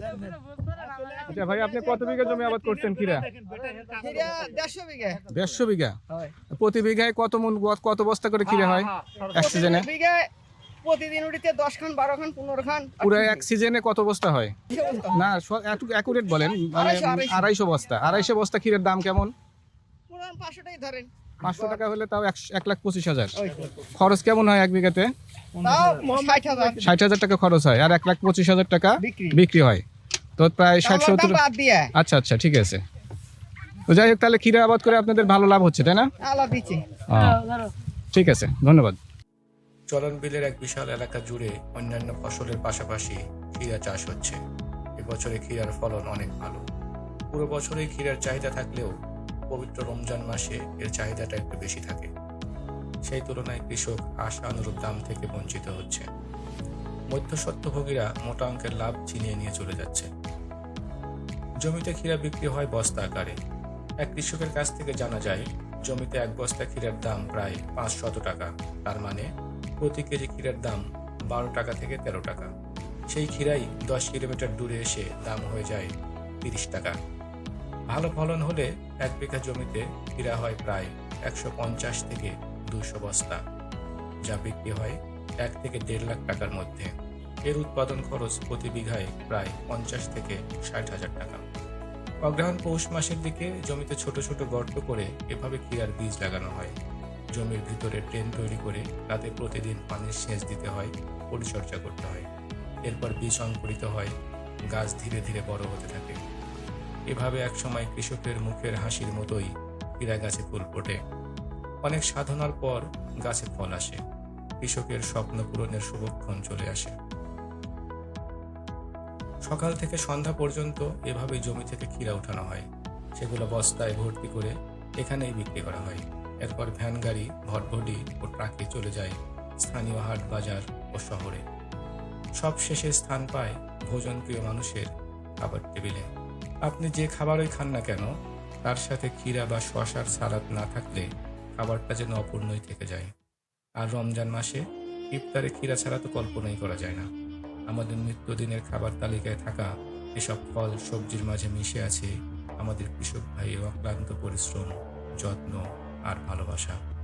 আচ্ছা ভাই আপনি কত বিঘা জমি আবাদ করছেন কিরা খিরা দেড়শো বিঘা। দেড়শো বিঘা? হয়। প্রতি বিঘায় কত মন কত বস্তা করে কিরা হয়? এক সিজনে বিঘায় প্রতিদিন উড়িতে দশ খান বারো খান পনেরো খান পুরো এক সিজনে কত বস্তা হয়? না অ্যাকুরেট বলেন মানে আড়াইশো, বস্তা। আড়াইশো বস্তা ক্ষীরের দাম কেমন? পাঁচশোটাই ধরেন। পাঁচশো টাকা হলে তাও এক- এক লাখ পঁচিশ হাজার। খরচ কেমন হয় এক বিঘাতে? ষাট হাজার টাকা খরচ হয় আর এক লাখ পঁচিশ হাজার টাকা বিক্রি। হয়। তো প্রায় ষাট সত্তর আচ্ছা আচ্ছা ঠিক আছে। তো যাই হোক তাহলে ক্ষীরা আবাদ করে আপনাদের ভালো লাভ হচ্ছে তাই না? ঠিক আছে ধন্যবাদ। চলন বিলের এক বিশাল এলাকা জুড়ে অন্যান্য ফসলের পাশাপাশি ক্ষীরা চাষ হচ্ছে। এবছরে ক্ষীরার ফলন অনেক ভালো। পুরো বছরই ক্ষীরার চাহিদা থাকলেও পবিত্র রমজান মাসে এর চাহিদাটা একটু বেশি থাকে। সেই তুলনায় কৃষক আশা অনুরূপ দাম থেকে বঞ্চিত হচ্ছে। মধ্যস্বত্বভোগীরা মোটা অঙ্কের লাভ ছিনিয়ে নিয়ে চলে যাচ্ছে। জমিতে ক্ষীরা বিক্রি হয় বস্তা আকারে। এক কৃষকের কাছ থেকে জানা যায়, জমিতে এক বস্তা ক্ষীরের দাম প্রায় পাঁচ শত টাকা। তার মানে প্রতি কেজি ক্ষীরের দাম বারো টাকা থেকে তেরো টাকা। সেই ক্ষীরাই দশ কিলোমিটার দূরে এসে দাম হয়ে যায় তিরিশ টাকা। ভালো ফলন হলে এক বিঘা জমিতে ক্ষীরা হয় প্রায় একশো পঞ্চাশ থেকে দুশো বস্তা। যা বিক্রি হয় এক থেকে দেড় লাখ টাকার মধ্যে। এর উৎপাদন খরচ প্রতি বিঘায় প্রায় পঞ্চাশ থেকে ষাট হাজার টাকা। অগ্রহায়ণ পৌষ মাসের দিকে জমিতে ছোট ছোট গর্ত করে এভাবে ক্ষীরার বীজ লাগানো হয়। জমির ভিতরে ট্রেন তৈরি করে তাতে প্রতিদিন পানির সেচ দিতে হয়, পরিচর্যা করতে হয়। এরপর বীজ অঙ্কুরিত হয়, গাছ ধীরে ধীরে বড় হতে থাকে। এভাবে একসময় কৃষকের মুখের হাসির মতোই ক্ষীরা গাছে ফুল ফোটে। অনেক সাধনার পর গাছে ফল আসে। কৃষকের স্বপ্ন পূরণের শুভক্ষণ চলে আসে। সকাল থেকে সন্ধ্যা পর্যন্ত এভাবে জমি থেকে ক্ষীরা উঠানো হয়। সেগুলো বস্তায় ভর্তি করে এখানেই বিক্রি করা হয়। এরপর ভ্যান গাড়ি, ভটভটি ও ট্রাকে চলে যায় স্থানীয় হাট বাজার ও শহরে। সব শেষে স্থান পায় ভোজনপ্রিয় মানুষের খাবার টেবিলে। আপনি যে খাবারই খান না কেন, তার সাথে ক্ষীরা বা শশার সালাদ না থাকলে খাবারটা যেন অপূর্ণই থেকে যায়। আর রমজান মাসে ইফতারে ক্ষীরা ছাড়া তো কল্পনাই করা যায় না। আমাদের নিত্যদিনের খাবার তালিকায় থাকা এসব ফল সবজির মাঝে মিশে আছে আমাদের কৃষক ভাইয়ের অক্লান্ত পরিশ্রম, যত্ন আর ভালোবাসা।